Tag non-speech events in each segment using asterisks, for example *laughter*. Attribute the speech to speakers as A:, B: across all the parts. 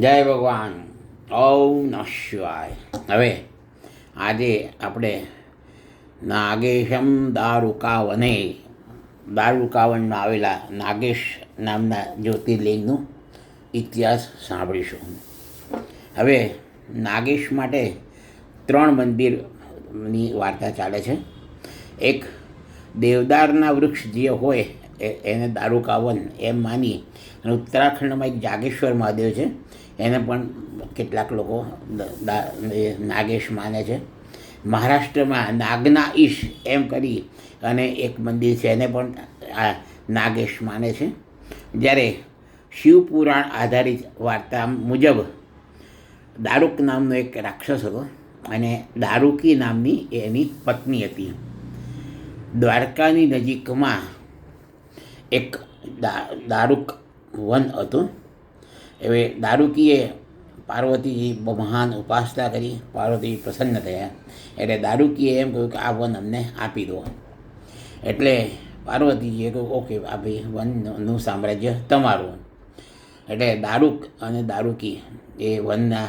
A: જય ભગવાન. ઔ નશ્વાય હવે આજે આપણે નાગેશમ દારૂકાવને દારૂકાવનમાં આવેલા નાગેશ નામના જ્યોતિર્લિંગનું ઇતિહાસ સાંભળીશું. હવે નાગેશ માટે ત્રણ મંદિરની વાર્તા ચાલે છે. એક દેવદારના વૃક્ષ જે હોય એને દારૂકાવન એમ માની અને ઉત્તરાખંડમાં એક જાગેશ્વર મહાદેવ છે, એને પણ કેટલાક લોકો નાગેશ માને છે. મહારાષ્ટ્રમાં નાગના ઈશ એમ કરી અને એક મંદિર છે, એને પણ આ નાગેશ માને છે. જ્યારે શિવપુરાણ આધારિત વાર્તા મુજબ દારૂક નામનો એક રાક્ષસ હતો અને દારૂકી નામની એની પત્ની હતી. દ્વારકાની નજીકમાં એક દા, દારૂક વન હતું. હવે દારૂકીએ પાર્વતીજી મહાન ઉપાસના કરી પાર્વતી પ્રસન્ન થયા. એટલે દારૂકીએ એમ કહ્યું કે આ વન અમને આપી દો. એટલે પાર્વતીજીએ કહ્યું, ઓકે, આ ભાઈ, વનનું સામ્રાજ્ય તમારું. એટલે દારૂક અને દારૂકી એ વનના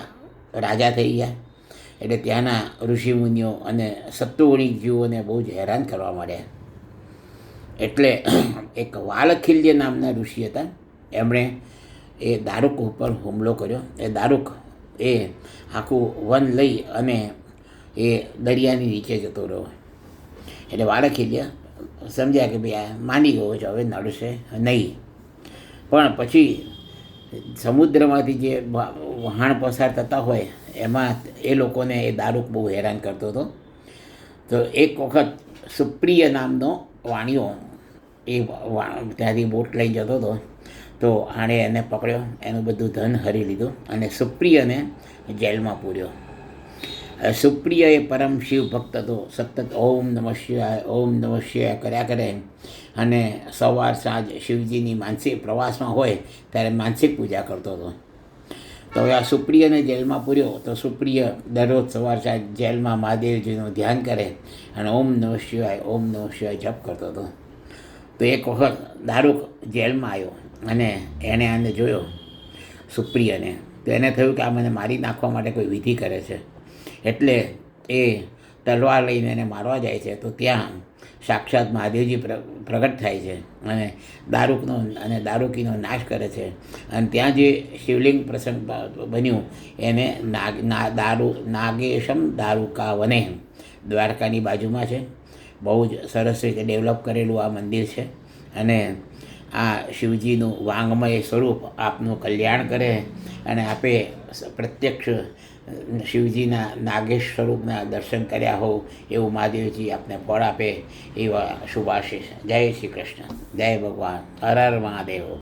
A: રાજા થઈ ગયા. એટલે ત્યાંના ઋષિમુનિઓ અને સત્વગુણી જીવોને બહુ જ હેરાન કરવા માંડ્યા. એટલે *clears throat* એક વાલખિલ્ય નામના ઋષિ હતા. એમણે એ દારૂક ઉપર હુમલો કર્યો. એ દારૂક એ આખું વન લઈ અને એ દરિયાની નીચે જતો રહ્યો. એટલે વાલખિલ્ય સમજ્યા કે ભાઈ આ માની ગયો છે, હવે નડશે નહીં. પણ પછી સમુદ્રમાંથી જે વહાણ પસાર થતા હોય, એમાં એ લોકોને એ દારૂક બહુ હેરાન કરતો હતો. તો એક વખત સુપ્રિય નામનો વાણિયો એ ત્યાંથી બોટ લઈ જતો હતો. તો આણે એને પકડ્યો, એનું બધું ધન હરી લીધું અને સુપ્રિયને જેલમાં પૂર્યો. સુપ્રિય એ પરમ શિવ ભક્ત હતો. સતત ઓમ નમઃ શિવાય, ઓમ નમઃ શિવાય કર્યા કરે. અને સવાર સાંજ શિવજીની માનસિક પ્રવાસમાં હોય ત્યારે માનસિક પૂજા કરતો હતો. તો હવે આ સુપ્રિયને જેલમાં પૂર્યો, તો સુપ્રિય દરરોજ સવાર સાંજ જેલમાં મહાદેવજીનું ધ્યાન કરે અને ઓમ નમઃ શિવાય, ઓમ નમઃ શિવાય જપ કરતો હતો. તો એક વખત દારૂક જેલમાં આવ્યો અને એણે આને જોયો સુપ્રિયને. તો એને થયું કે આ મને મારી નાખવા માટે કોઈ વિધિ કરે છે. એટલે એ તલવાર લઈને એને મારવા જાય છે, તો ત્યાં સાક્ષાત મહાદેવજી પ્ર, પ્રગટ થાય છે અને દારૂકનો અને દારૂકીનો નાશ કરે છે. અને ત્યાં જે શિવલિંગ પ્રસંગ બન્યું, એને નાગ, ના, દારૂ, નાગેશમ દારૂકા વને દ્વારકાની બાજુમાં છે. બહુ જ સરસ રીતે ડેવલપ કરેલું આ મંદિર છે અને આ શિવજીનું વાંગમય સ્વરૂપ આપનું કલ્યાણ કરે અને આપે પ્રત્યક્ષ શિવજીના નાગેશ સ્વરૂપના દર્શન કર્યા હોવ એવું મહાદેવજી આપને ફળ આપે એવા શુભાશીષ. જય શ્રી કૃષ્ણ. જય ભગવાન. હર હર મહાદેવ.